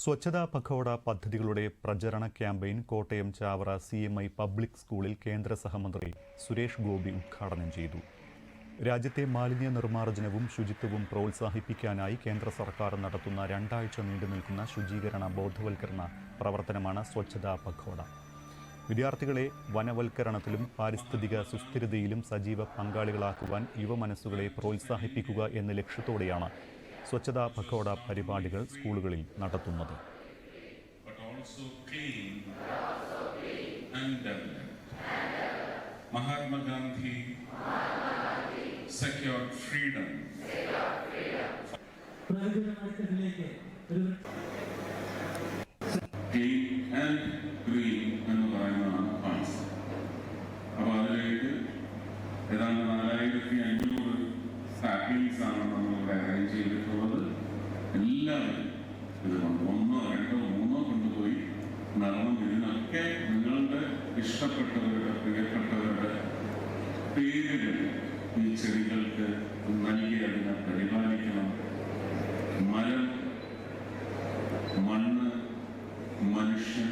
സ്വച്ഛതാ പഖോഡ പദ്ധതികളുടെ പ്രചരണ campaign Kottayam Chavara C M I public സ്കൂളിൽ കേന്ദ്ര സഹമന്ത്രി സുരേഷ് ഗോപി ഉദ്ഘാടനം ചെയ്തു. രാജ്യത്തെ മാലിന്യ നിർമ്മാർജനവും ശുചിത്വവും പ്രോത്സാഹിപ്പിക്കാനായി കേന്ദ്ര സർക്കാർ നടത്തുന്ന രണ്ടാഴ്ച നീണ്ടു നിൽക്കുന്ന ശുചീകരണ ബോധവൽക്കരണ പ്രവർത്തനമാണ് സ്വച്ഛതാ പഖോഡ. വിദ്യാർത്ഥികളെ വനവൽക്കരണത്തിലും പാരിസ്ഥിതിക സുസ്ഥിരതയിലും സജീവ പങ്കാളികളാക്കുവാൻ യുവമനസ്സുകളെ പ്രോത്സാഹിപ്പിക്കുക എന്ന ലക്ഷ്യത്തോടെയാണ് സ്വച്ഛതാ പഖോഡ പരിപാടികൾ സ്കൂളുകളിൽ നടത്തുന്നത്. മഹാത്മാഗാന്ധി സെക്യൂർ clean ഇഷ്ടപ്പെട്ടവരുടെ പ്രിയപ്പെട്ടവരുടെ പേരിൽ ഈ ചെടികൾക്ക് നൽകി അതിനെ പരിപാലിക്കണം. മരം മണ്ണ് മനുഷ്യൻ